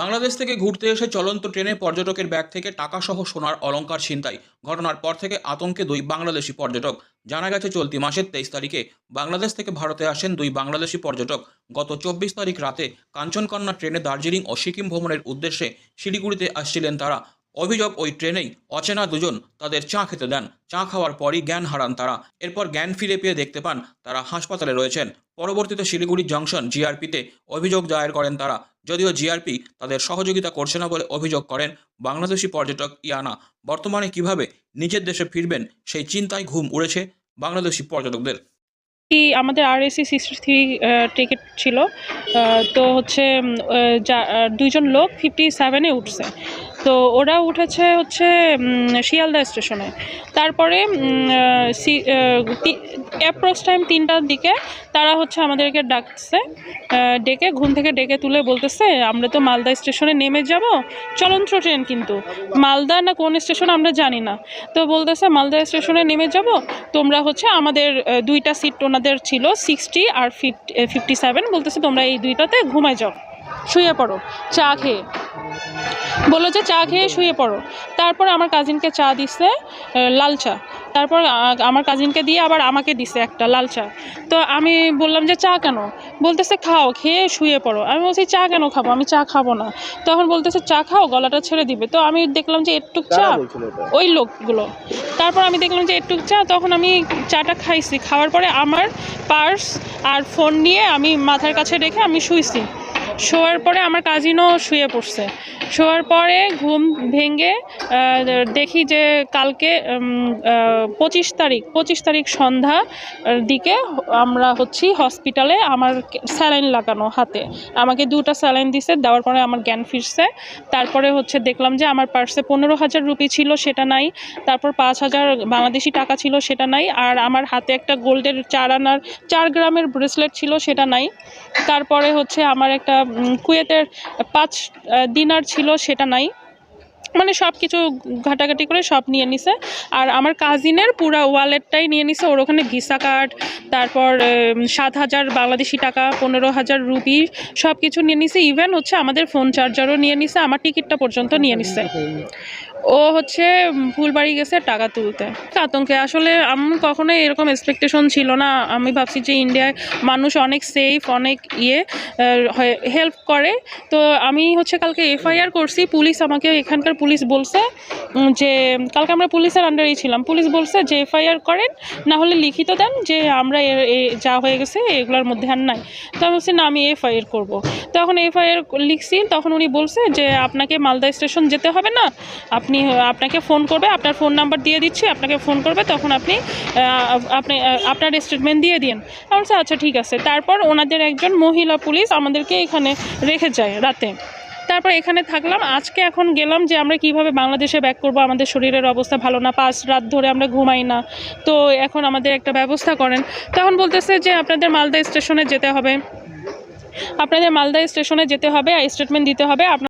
বাংলাদেশ থেকে ঘুরতে এসে চলন্ত ট্রেনে পর্যটকের ব্যাগ থেকে টাকাসহ সোনার অলঙ্কার ছিনতাই। ঘটনার পর থেকে আতঙ্কে দুই বাংলাদেশি পর্যটক। জানা গেছে, চলতি মাসের তেইশ তারিখে বাংলাদেশ থেকে ভারতে আসেন দুই বাংলাদেশি পর্যটক। গত চব্বিশ তারিখ রাতে কাঞ্চনকন্যা ট্রেনে দার্জিলিং ও সিকিম ভ্রমণের উদ্দেশ্যে শিলিগুড়িতে আসছিলেন তারা। অভিযোগ, ওই ট্রেনেই অচেনা দুজন তাদের চা খেতে দেন। চা খাওয়ার পরই জ্ঞান হারান তারা। এরপর জ্ঞান ফিরে পেয়ে দেখতে পান তারা হাসপাতালে রয়েছেন। পরবর্তীতে শিলিগুড়ি জংশন জিআরপিতে অভিযোগ দায়ের করেন তারা। যদিও জিআরপি তাদের সহযোগিতা করছে না বলে অভিযোগ করেন বাংলাদেশি পর্যটক ইয়ানা। বর্তমানে কীভাবে নিজের দেশে ফিরবেন সেই চিন্তায় ঘুম উড়েছে বাংলাদেশি পর্যটকদের। আমাদের আর এসি সিক্সটি থ্রি টিকিট ছিল। তো হচ্ছে দুইজন লোক ফিফটি সেভেনে উঠছে। তো ওরা উঠেছে হচ্ছে শিয়ালদা স্টেশনে। তারপরে অ্যাপ্রক্স টাইম তিনটার দিকে তারা হচ্ছে আমাদেরকে ডাকছে ডেকে ঘুম থেকে ডেকে তুলে বলতেছে, আমরা তো মালদা স্টেশনে নেমে যাব, চলন্ত ট্রেন কিন্তু। মালদা না কোন স্টেশন আমরা জানি না। তো বলতেছে, মালদা স্টেশনে নেমে যাব, তোমরা হচ্ছে আমাদের দুইটা সিট ওনাদের ছিল সিক্সটি আর ফিফটি সেভেন বলতেছে, তোমরা এই দুইটাতে ঘুমায় যাও। শুয়ে পড়ো চা খেয়ে। বলল যে চা খেয়ে শুয়ে পড়ো। তারপর আমার কাজিনকে চা দিছে লাল চা। তারপর আমার কাজিনকে দিয়ে আবার আমাকে দিছে একটা লাল চা। তো আমি বললাম যে চা কেন? বলতেছে খাও খেয়ে শুয়ে পড়ো। আমি বলছি চা কেন খাব? আমি চা খাব না। তখন বলতেছে চা খাও গলাটা ছেড়ে দিবে। তো আমি দেখলাম যে একটু চা ওই লোকগুলো। তারপর আমি দেখলাম যে একটু চা তখন আমি চাটা খাইছি। খাওয়ার পরে আমার পার্স আর ফোন নিয়ে আমি মাথার কাছে রেখে আমি শুইছি। শোয়ার পরে আমার কাজিনও শুয়ে পড়ছে। শোয়ার পরে ঘুম ভেঙে দেখি যে কালকে পঁচিশ তারিখ পঁচিশ তারিখ সন্ধ্যা দিকে আমরা হচ্ছি হসপিটালে আমার স্যালাইন লাগানো হাতে। আমাকে দুটো স্যালাইন দিছে, দেওয়ার পরে আমার জ্ঞান ফিরছে। তারপরে হচ্ছে দেখলাম যে আমার পার্সে পনেরো হাজার রুপি ছিল, সেটা নাই। তারপর পাঁচ হাজার বাংলাদেশি টাকা ছিল, সেটা নাই। আর আমার হাতে একটা গোল্ডের চার আনার, চার গ্রামের ব্রেসলেট ছিল, সেটা নাই। তারপরে হচ্ছে আমার একটা কুয়েতের পাঁচ দিনার ছিল সেটা নাই। মানে সব কিছু ঘাটাঘাটি করে সব নিয়ে নিছে। আর আমার কাজিনের পুরো ওয়ালেটটাই নিয়ে নিছে। ওর ওখানে ভিসা কার্ড তারপর সাত হাজার বাংলাদেশি টাকা, পনেরো হাজার রুপি সব কিছু নিয়ে নিছে। ইভেন হচ্ছে আমাদের ফোন চার্জারও নিয়ে নিছে। আমার টিকিটটা পর্যন্ত নিয়ে নিছে। ও হচ্ছে ফুলবাড়ি গেছে টাকা তুলতে। আতঙ্কে। আসলে আমি কখনোই এরকম এক্সপেকটেশন ছিল না। আমি ভাবছি যে ইন্ডিয়ায় মানুষ অনেক সেফ অনেক ইয়ে হেল্প করে। তো আমি হচ্ছে কালকে এফআইআর করছি। পুলিশ আমাকে, এখানকার পুলিশ বলছে যে কালকে আমরা পুলিশের আন্ডারেই ছিলাম। পুলিশ বলছে যে এফআইআর করেন, না হলে লিখিত দেন যে আমরা যা হয়ে গেছে, এগুলোর মধ্যে আর নাই। তো আমি বলছি, না, আমি এফআইআর করব। তখন এফআইআর লিখছি, তখন উনি বলছে যে আপনাকে মালদা স্টেশন যেতে হবে না। আপনি, আপনাকে ফোন করবে, আপনার ফোন নাম্বার দিয়ে দিচ্ছি, আপনাকে ফোন করবে, তখন আপনি আপনি আপনার স্টেটমেন্ট দিয়ে দিন। আমি বলছি আচ্ছা ঠিক আছে। তারপর ওনাদের একজন মহিলা পুলিশ আমাদেরকে এখানে রেখে যায় রাতে। তারপর এখানে থাকলাম। আজকে এখন গেলাম যে আমরা কীভাবে বাংলাদেশে ব্যাক করব, আমাদের শরীরের অবস্থা ভালো না, পাঁচ রাত ধরে আমরা ঘুমাই না। তো এখন আমাদের একটা ব্যবস্থা করেন। তখন বলতেছে যে আপনাদের মালদা স্টেশনে যেতে হবে। আপনাদের মালদা স্টেশনে যেতে হবে আর স্টেটমেন্ট দিতে হবে।